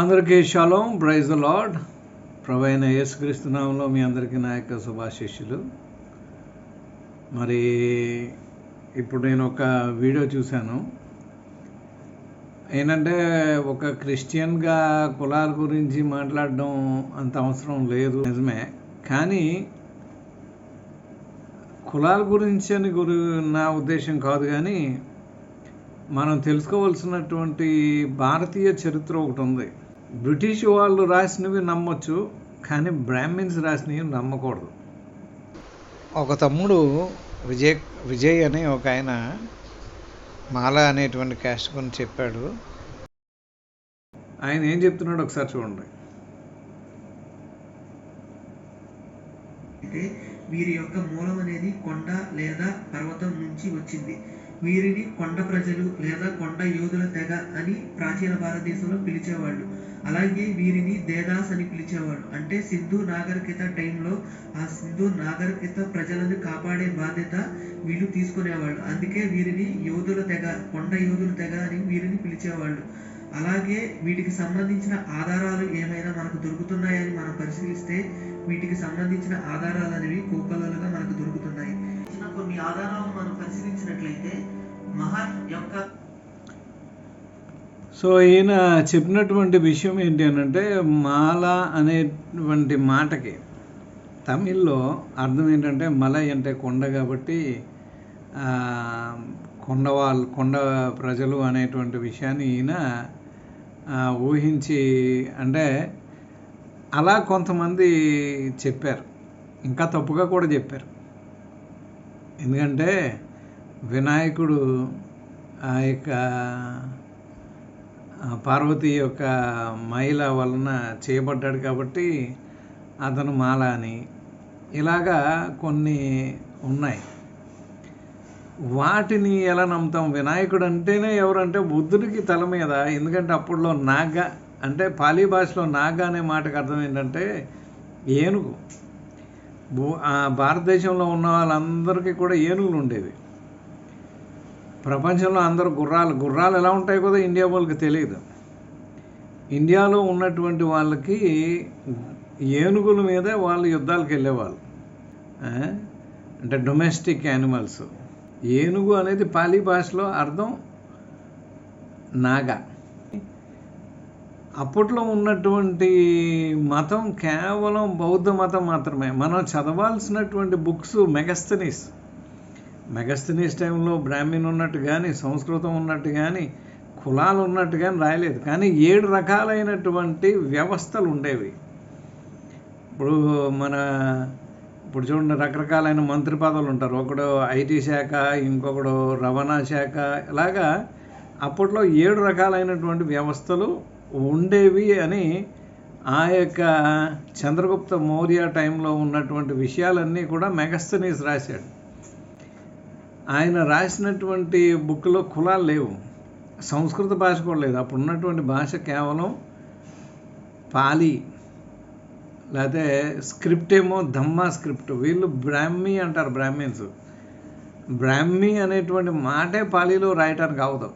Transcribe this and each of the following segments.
అందరికీ shalom praise lord. ప్రవైన యేసుక్రీస్తు నామంలో మీ అందరికీ నా యొక్క శుభాశిష్యులు మరి ఇప్పుడు నేను ఒక వీడియో చూశాను. ఏంటంటే ఒక క్రిస్టియన్గా కులాల గురించి మాట్లాడడం అంత అవసరం లేదు. నిజమే. కానీ కులాల గురించి అని గురి నా ఉద్దేశం కాదు కానీ మనం తెలుసుకోవాల్సినటువంటి భారతీయ చరిత్ర ఒకటి ఉంది. బ్రిటిష్ వాళ్ళు రాసినవి నమ్మొచ్చు కానీ బ్రాహ్మిన్స్ రాసినవి నమ్మకూడదు. ఒక తమ్ముడు విజయ్ విజయ్ అనే ఒక ఆయన మాల అనేటువంటి క్యాస్ట్ గురించి చెప్పాడు. ఆయన ఏం చెప్తున్నాడు ఒకసారి చూడండి. అయితే వీరి యొక్క మూలం అనేది కొండ లేదా పర్వతం నుంచి వచ్చింది. వీరిని కొండ ప్రజలు లేదా కొండ యోధుల తెగ అని ప్రాచీన భారతదేశంలో పిలిచేవాళ్ళు. అలాగే వీరిని దేదాస్ అని పిలిచేవాడు. అంటే సింధు నాగరికత టైంలో ఆ సింధు నాగరికత ప్రజలను కాపాడే బాధ్యత వీళ్ళు తీసుకునేవాళ్ళు. అందుకే వీరిని యోధుల తెగ కొండ యోధుల తెగ అని వీరిని పిలిచేవాళ్ళు. అలాగే వీటికి సంబంధించిన ఆధారాలు ఏమైనా మనకు దొరుకుతున్నాయని మనం పరిశీలిస్తే వీటికి సంబంధించిన ఆధారాలు అనేవి కోకలలుగా మనకు దొరుకుతున్నాయి. కొన్ని ఆధారాలు మనం పరిశీలించినట్లయితే మహర్ యొక్క సో ఈయన చెప్పినటువంటి విషయం ఏంటి అంటే మాల అనేటువంటి మాటకి తమిళ్ళో అర్థం ఏంటంటే మలై అంటే కొండ కాబట్టి కొండ వాళ్ళు కొండ ప్రజలు అనేటువంటి విషయాన్ని ఈయన ఊహించి అంటే అలా కొంతమంది చెప్పారు. ఇంకా తప్పుగా కూడా చెప్పారు. ఎందుకంటే వినాయకుడు ఆ యొక్క పార్వతి యొక్క మహిళ వలన చేయబడ్డాడు కాబట్టి అతను మాల అని ఇలాగా కొన్ని ఉన్నాయి. వాటిని ఎలా నమ్ముతాం? వినాయకుడు అంటేనే ఎవరంటే బుద్ధుడికి తల మీద. ఎందుకంటే అప్పుడులో నాగ అంటే పాలీ భాషలో నాగ అనే మాటకు అర్థం ఏంటంటే ఏనుగు. భూ ఆ భారతదేశంలో ఉన్న వాళ్ళందరికీ కూడా ఏనుగులు ఉండేవి. ప్రపంచంలో అందరూ గుర్రాలు గుర్రాలు ఎలా ఉంటాయి కదా ఇండియా వాళ్ళకి తెలియదు. ఇండియాలో ఉన్నటువంటి వాళ్ళకి ఏనుగుల మీదే వాళ్ళు యుద్ధాలకు వెళ్ళేవాళ్ళు. అంటే డొమెస్టిక్ యానిమల్స్. ఏనుగు అనేది పాలీ భాషలో అర్థం నాగా. అప్పట్లో ఉన్నటువంటి మతం కేవలం బౌద్ధ మతం మాత్రమే. మనం చదవాల్సినటువంటి బుక్స్ మెగస్తనీస్ మెగస్తనీస్ టైంలో బ్రాహ్మణ్ ఉన్నట్టు కానీ సంస్కృతం ఉన్నట్టు కానీ కులాలు ఉన్నట్టు కానీ రాయలేదు. కానీ ఏడు రకాలైనటువంటి వ్యవస్థలు ఉండేవి. ఇప్పుడు మన ఇప్పుడు చూడండి రకరకాలైన మంత్రి పదవులు ఉంటారు. ఒకడు ఐటీ శాఖ ఇంకొకడు రవాణా శాఖ ఇలాగా అప్పట్లో ఏడు రకాలైనటువంటి వ్యవస్థలు ఉండేవి అని ఆ యొక్క చంద్రగుప్త మౌర్య టైంలో ఉన్నటువంటి విషయాలన్నీ కూడా మెగస్తనీస్ రాశాడు. ఆయన రాసినటువంటి బుక్లో కులాలు లేవు. సంస్కృత భాష కూడా లేదు. అప్పుడు ఉన్నటువంటి భాష కేవలం పాలి లేకపోతే స్క్రిప్ట్ ఏమో ధమ్మా స్క్రిప్ట్. వీళ్ళు బ్రాహ్మీ అంటారు బ్రాహ్మిన్స్. బ్రాహ్మీ అనేటువంటి మాటే పాలీలో రాయటానికి అవదు.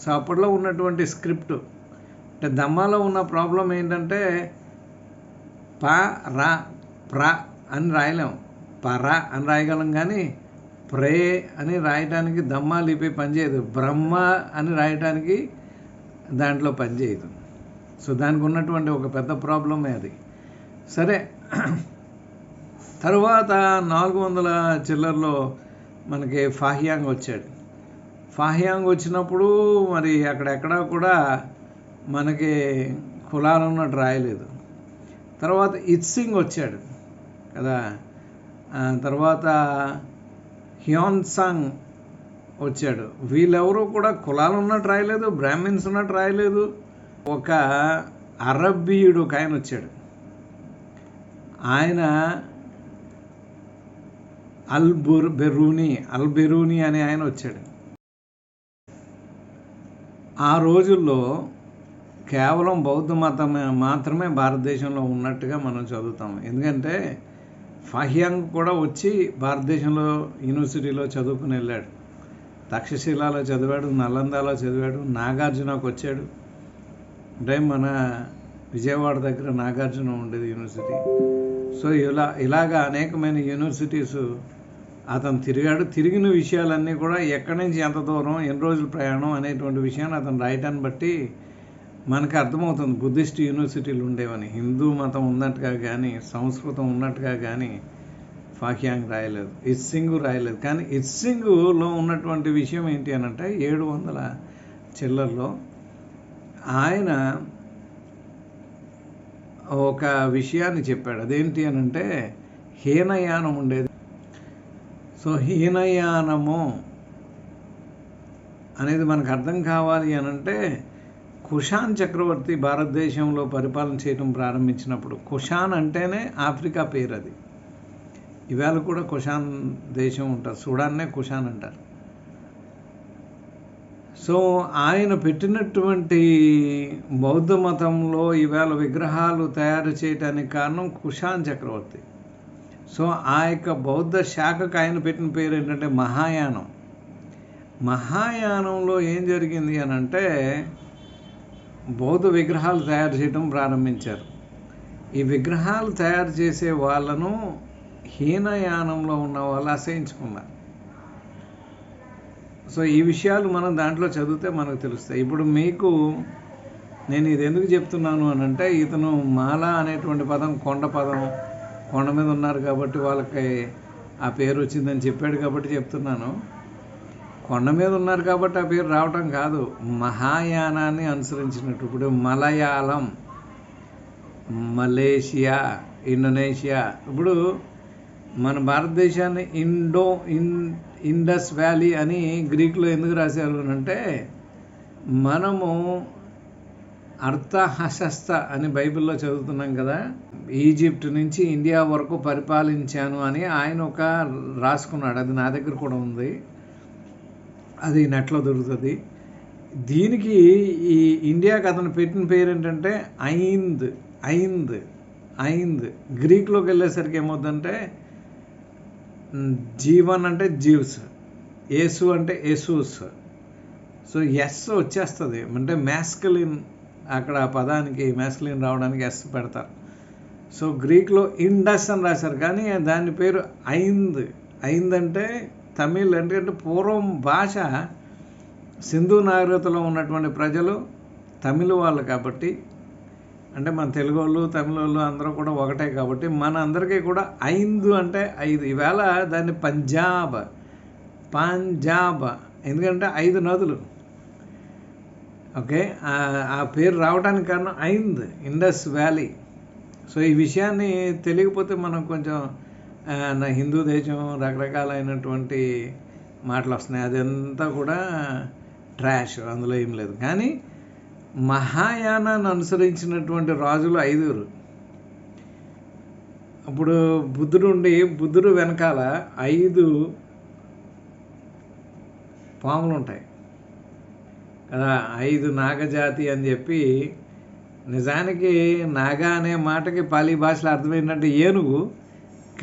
సో అప్పట్లో ఉన్నటువంటి స్క్రిప్ట్. అంటే దమ్మాలో ఉన్న ప్రాబ్లం ఏంటంటే ప రా ప్ర అని రాయలేం. పరా అని రాయగలం కానీ ప్రే అని రాయటానికి దమ్మా లిపి పనిచేయదు బ్రహ్మ అని రాయటానికి దాంట్లో పనిచేయదు సో దానికి ఉన్నటువంటి ఒక పెద్ద ప్రాబ్లమే అది. సరే తర్వాత నాలుగు వందల చిల్లర్లో మనకి ఫాహియాంగ్ వచ్చాడు. ఫాహియాంగ్ వచ్చినప్పుడు మరి అక్కడెక్కడా కూడా మనకి కులాలన్నట్టు రాయలేదు. తర్వాత ఇత్సింగ్ వచ్చాడు కదా. తర్వాత హ్యాన్సాంగ్ వచ్చాడు. వీళ్ళెవరూ కూడా కులాలు ఉన్నట్టు రాయలేదు బ్రాహ్మిన్స్ ఉన్నట్టు రాయలేదు ఒక అరబ్బీయుడు ఒక ఆయన వచ్చాడు. ఆయన అల్బుర్ బెరూని అల్బెరూని అనే ఆయన వచ్చాడు. ఆ రోజుల్లో కేవలం బౌద్ధ మతం మాత్రమే భారతదేశంలో ఉన్నట్టుగా మనం చదువుతాం. ఎందుకంటే ఫహ్యాంగ్ కూడా వచ్చి భారతదేశంలో యూనివర్సిటీలో చదువుకుని వెళ్ళాడు. తక్షశిలాలో చదివాడు నలందాలో చదివాడు నాగార్జునకు వచ్చాడు. అంటే మన విజయవాడ దగ్గర నాగార్జున ఉండేది యూనివర్సిటీ. సో ఇలా ఇలాగా అనేకమైన యూనివర్సిటీస్ అతను తిరిగాడు. తిరిగిన విషయాలన్నీ కూడా ఎక్కడి నుంచి ఎంత దూరం ఎన్ని రోజులు ప్రయాణం అనేటువంటి విషయాన్ని అతను రాయటాన్ని బట్టి మనకు అర్థమవుతుంది బుద్ధిస్ట్ యూనివర్సిటీలు ఉండేవని. హిందూ మతం ఉన్నట్టుగా కానీ సంస్కృతం ఉన్నట్టుగా కానీ ఫాక్యాంగ్ రాయలేదు. ఇస్సింగ్ రాయలేదు. కానీ ఇస్సింగ్లో ఉన్నటువంటి విషయం ఏంటి అని అంటే ఏడు వందల చిల్లర్లో ఆయన ఒక విషయాన్ని చెప్పాడు. అదేంటి అని అంటే హీనయానం ఉండేది. సో హీనయానము అనేది మనకు అర్థం కావాలి అని అంటే కుషాన్ చక్రవర్తి భారతదేశంలో పరిపాలన చేయడం ప్రారంభించినప్పుడు కుషాన్ అంటేనే ఆఫ్రికా పేరు అది. ఇవాళ కూడా కుషాన్ దేశం ఉంటారు. సూడాన్నే కుషాన్ అంటారు. సో ఆయన పెట్టినటువంటి బౌద్ధ మతంలో ఈవేళ విగ్రహాలు తయారు చేయడానికి కారణం కుషాన్ చక్రవర్తి. సో ఆ యొక్క బౌద్ధ శాఖకు ఆయన పెట్టిన పేరు ఏంటంటే మహాయానం. మహాయానంలో ఏం జరిగింది అని అంటే బౌద్ధ విగ్రహాలు తయారు చేయడం ప్రారంభించారు. ఈ విగ్రహాలు తయారు చేసే వాళ్ళను హీనయానంలో ఉన్న వాళ్ళు అసహించుకున్నారు. సో ఈ విషయాలు మనం దాంట్లో చదివితే మనకు తెలుస్తాయి. ఇప్పుడు మీకు నేను ఇది ఎందుకు చెప్తున్నాను అని అంటే ఇతను మాల అనేటువంటి పదం కొండ పదం కొండ మీద ఉన్నారు కాబట్టి వాళ్ళకి ఆ పేరు వచ్చిందని చెప్పాడు కాబట్టి చెప్తున్నాను. కొండ మీద ఉన్నారు కాబట్టి ఆ పేరు రావటం కాదు. మహాయానాన్ని అనుసరించినట్టు ఇప్పుడు మలయాళం మలేషియా ఇండోనేషియా. ఇప్పుడు మన భారతదేశాన్ని ఇండో ఇన్ ఇండస్ వ్యాలీ అని గ్రీక్లో ఎందుకు రాశారు అని అంటే మనము అర్థహశస్త అని బైబిల్లో చదువుతున్నాం కదా. ఈజిప్ట్ నుంచి ఇండియా వరకు పరిపాలించాను అని ఆయన ఒక రాసుకున్నాడు. అది నా దగ్గర కూడా ఉంది. అది నెట్లో దొరుకుతుంది. దీనికి ఈ ఇండియాకి అతను పెట్టిన పేరు ఏంటంటే ఐంద్ ఐంద్ ఐంద్. గ్రీక్లోకి వెళ్ళేసరికి ఏమవుతుందంటే జీవన్ అంటే జీవ్స్ యేసు అంటే యేసూస్. సో ఎస్ వచ్చేస్తుంది. అంటే మ్యాస్కలిన్ అక్కడ ఆ పదానికి మ్యాస్కలిన్ రావడానికి ఎస్ పెడతారు. సో గ్రీక్లో ఇండస్ అని రాశారు. కానీ దాని పేరు ఐంద్. ఐంద్ అంటే తమిళ్ ఎందుకంటే పూర్వం భాష సింధు నాగరికతలో ఉన్నటువంటి ప్రజలు తమిళ వాళ్ళు కాబట్టి అంటే మన తెలుగు వాళ్ళు తమిళ వాళ్ళు అందరూ కూడా ఒకటే కాబట్టి మన అందరికీ కూడా ఐదు అంటే ఐదు. ఈవేళ దాన్ని పంజాబ్ పంజాబ్ ఎందుకంటే ఐదు నదులు. ఓకే? ఆ పేరు రావడానికి కారణం ఐంద్ ఇండస్ వ్యాలీ. సో ఈ విషయాన్ని తెలియకపోతే మనం కొంచెం నా హిందూ దేశం రకరకాలైనటువంటి మాటలు వస్తున్నాయి. అదంతా కూడా ట్రాష్ అందులో ఏం లేదు. కానీ మహాయానాన్ని అనుసరించినటువంటి రాజులు ఐదుగురు. అప్పుడు బుద్ధుడు ఉండి బుద్ధుడు వెనకాల ఐదు పాములు ఉంటాయి కదా ఐదు నాగజాతి అని చెప్పి నిజానికి నాగా అనే మాటకి పాలీ భాషలో అర్థమైందంటే ఏనుగు.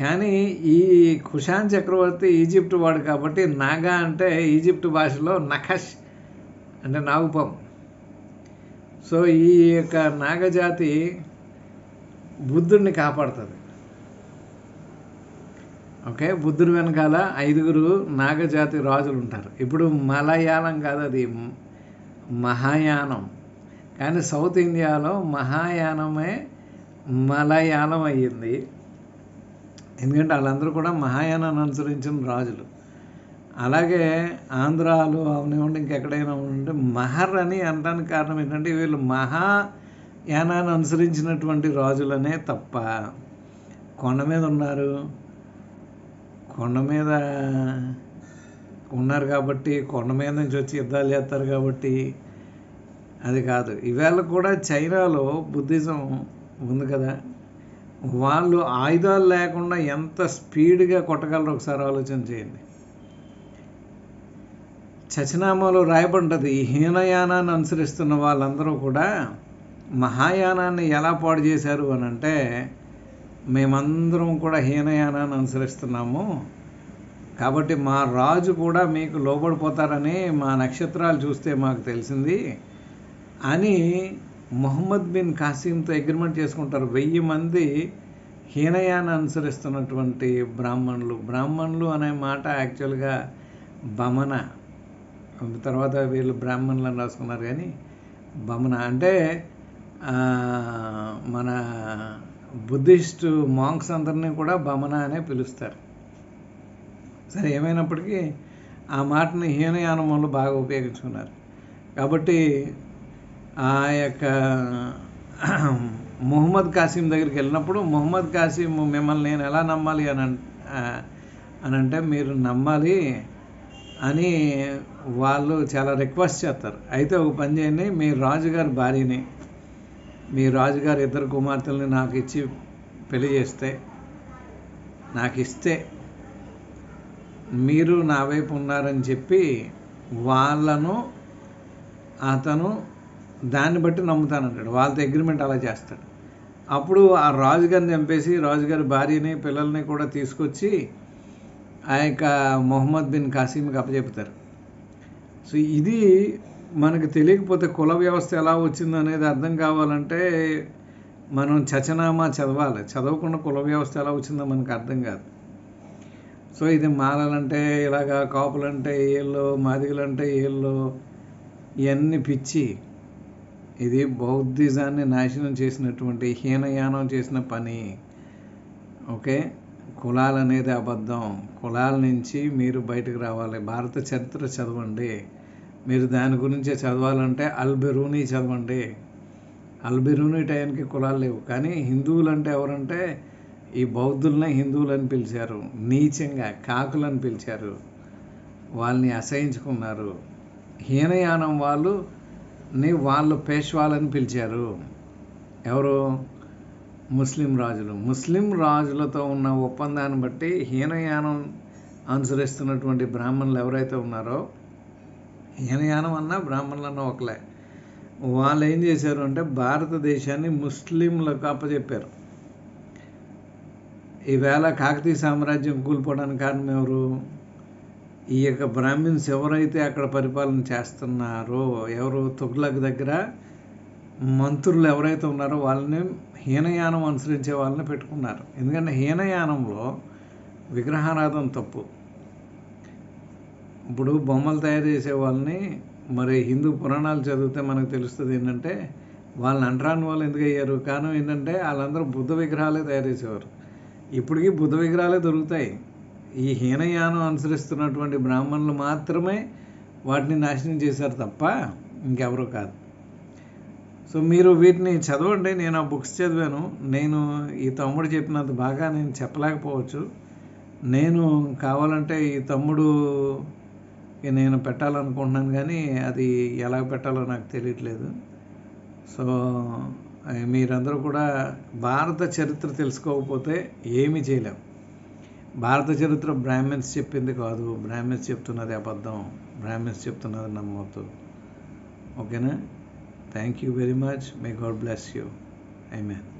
కానీ ఈ కుషాన్ చక్రవర్తి ఈజిప్ట్ వాడు కాబట్టి నాగా అంటే ఈజిప్ట్ భాషలో నఖష్ అంటే నాగుపం. సో ఈ యొక్క నాగజాతి బుద్ధుడిని కాపాడుతుంది. ఓకే బుద్ధుడి వెనకాల ఐదుగురు నాగజాతి రాజులు ఉంటారు. ఇప్పుడు మలయాళం కాదు అది మహాయానం. కానీ సౌత్ ఇండియాలో మహాయానమే మలయాళం అయ్యింది. ఎందుకంటే వాళ్ళందరూ కూడా మహాయానాన్ని అనుసరించిన రాజులు. అలాగే ఆంధ్రాలు అవనివ్వండి ఇంకెక్కడైనా ఉంటే మహర్ అని అనడానికి కారణం ఏంటంటే వీళ్ళు మహాయానాన్ని అనుసరించినటువంటి రాజులనే తప్ప కొండ మీద ఉన్నారు. కొండ మీద ఉన్నారు కాబట్టి కొండ మీద నుంచి వచ్చి యుద్ధాలు చేస్తారు కాబట్టి అది కాదు. ఇవాళ కూడా చైనాలో బుద్ధిజం ఉంది కదా. వాళ్ళు ఆయుధాలు లేకుండా ఎంత స్పీడ్గా కొట్టగలరు ఒకసారి ఆలోచన చేయండి. చచనామాలో రాయబడ్డది ఈ హీనయానాన్ని అనుసరిస్తున్న వాళ్ళందరూ కూడా మహాయానాన్ని ఎలా పాడు చేశారు? అని అంటే మేమందరం కూడా హీనయానాన్ని అనుసరిస్తున్నాము. కాబట్టి మా రాజు కూడా మీకు లోబడిపోతారని మా నక్షత్రాలు చూస్తే మాకు తెలిసింది అని మొహమ్మద్ బిన్ కాసీంతో అగ్రిమెంట్ చేసుకుంటారు. వెయ్యి మంది హీనయాన్ని అనుసరిస్తున్నటువంటి బ్రాహ్మణులు. బ్రాహ్మణులు అనే మాట యాక్చువల్గా బమన. తర్వాత వీళ్ళు బ్రాహ్మణులు అని రాసుకున్నారు కానీ బమన. అంటే మన బుద్ధిస్ట్ మాంక్స్ అందరినీ కూడా బమన అనే పిలుస్తారు. సరే ఏమైనప్పటికీ ఆ మాటని హీనయానం వాళ్ళు బాగా ఉపయోగించుకున్నారు. కాబట్టి ఆ యొక్క మొహమ్మద్ కాసిం దగ్గరికి వెళ్ళినప్పుడు మొహమ్మద్ కాసిం మిమ్మల్ని నేను ఎలా నమ్మాలి అని అని అంటే మీరు నమ్మాలి అని వాళ్ళు చాలా రిక్వెస్ట్ చేస్తారు. అయితే ఒక పని చేయండి మీ రాజుగారి భార్యని మీ రాజుగారి ఇద్దరు కుమార్తెల్ని నాకు ఇచ్చి పెళ్ళి చేస్తే నాకు ఇస్తే మీరు నా వైపు ఉన్నారని చెప్పి వాళ్ళను అతను దాన్ని బట్టి నమ్ముతానంటాడు. వాళ్ళతో అగ్రిమెంట్ అలా చేస్తాడు. అప్పుడు ఆ రాజుగారిని చంపేసి రాజుగారి భార్యని పిల్లల్ని కూడా తీసుకొచ్చి ఆ యొక్క మొహమ్మద్ బిన్ కాసీమ్కి అప్పచెపుతారు. సో ఇది మనకు తెలియకపోతే కుల వ్యవస్థ ఎలా వచ్చిందో అనేది అర్థం కావాలంటే మనం చచనామా చదవాలి. చదవకుండా కుల వ్యవస్థ ఎలా వచ్చిందో మనకు అర్థం కాదు. సో ఇది మాలలంటే ఇలాగా కాపులంటే ఏళ్ళు మాదిగలంటే ఏళ్ళు ఇవన్నీ పిచ్చి. ఇది బౌద్ధిజాన్ని నాశనం చేసినటువంటి హీనయానం చేసిన పని. ఓకే? కులాలు అనేది అబద్ధం. కులాల నుంచి మీరు బయటకు రావాలి. భారత చరిత్ర చదవండి. మీరు దాని గురించే చదవాలంటే అల్బెరూని చదవండి. అల్బెరూని టైంకి కులాలు లేవు. కానీ హిందువులు అంటే ఎవరంటే ఈ బౌద్ధుల్ని హిందువులని పిలిచారు. నీచంగా కాకులని పిలిచారు. వాళ్ళని అసహించుకున్నారు. హీనయానం వాళ్ళు ని వాళ్ళు పేష్వాలని పిలిచారు. ఎవరు? ముస్లిం రాజులు. ముస్లిం రాజులతో ఉన్న ఒప్పందాన్ని బట్టి హీనయానం అనుసరిస్తున్నటువంటి బ్రాహ్మణులు ఎవరైతే ఉన్నారో హీనయానం అన్నా బ్రాహ్మణులన్నా ఒకలే వాళ్ళు ఏం చేశారు అంటే భారతదేశాన్ని ముస్లింలకు అప్పచెప్పారు ఈవేళ కాకతీయ సామ్రాజ్యం కూలిపోవడానికి కారణం ఎవరు? ఈ యొక్క బ్రాహ్మిన్స్ ఎవరైతే అక్కడ పరిపాలన చేస్తున్నారో ఎవరు తుగ్లక్ దగ్గర మంత్రులు ఎవరైతే ఉన్నారో వాళ్ళని హీనయానం అనుసరించే వాళ్ళని పెట్టుకున్నారు. ఎందుకంటే హీనయానంలో విగ్రహారాధన తప్పు. ఇప్పుడు బొమ్మలు తయారు చేసే వాళ్ళని మరి హిందూ పురాణాలు చదివితే మనకు తెలుస్తుంది ఏంటంటే వాళ్ళని అంటరాని వాళ్ళు ఎందుకు అయ్యారు? కారణం ఏంటంటే వాళ్ళందరూ బుద్ధ విగ్రహాలే తయారు చేసేవారు. ఇప్పటికీ బుద్ధ విగ్రహాలే దొరుకుతాయి. ఈ హీనయానం అనుసరిస్తున్నటువంటి బ్రాహ్మణులు మాత్రమే వాటిని నాశనం చేశారు తప్ప ఇంకెవరూ కాదు. సో మీరు వీటిని చదవండి నేను ఆ బుక్స్ చదివాను. నేను ఈ తమ్ముడు చెప్పినంత బాగా నేను చెప్పలేకపోవచ్చు. నేను కావాలంటే ఈ తమ్ముడు నేను పెట్టాలనుకుంటున్నాను కానీ అది ఎలా పెట్టాలో నాకు తెలియట్లేదు. సో మీరందరూ కూడా భారత చరిత్ర తెలుసుకోకపోతే ఏమీ చేయలేం. భారత చరిత్ర బ్రాహ్మిన్స్ చెప్పింది కాదు? బ్రాహ్మిన్స్ చెప్తున్నది అబద్ధం. బ్రాహ్మిన్స్ చెప్తున్నది నమ్మొద్దు. ఓకేనా? Thank you very much may God bless you amen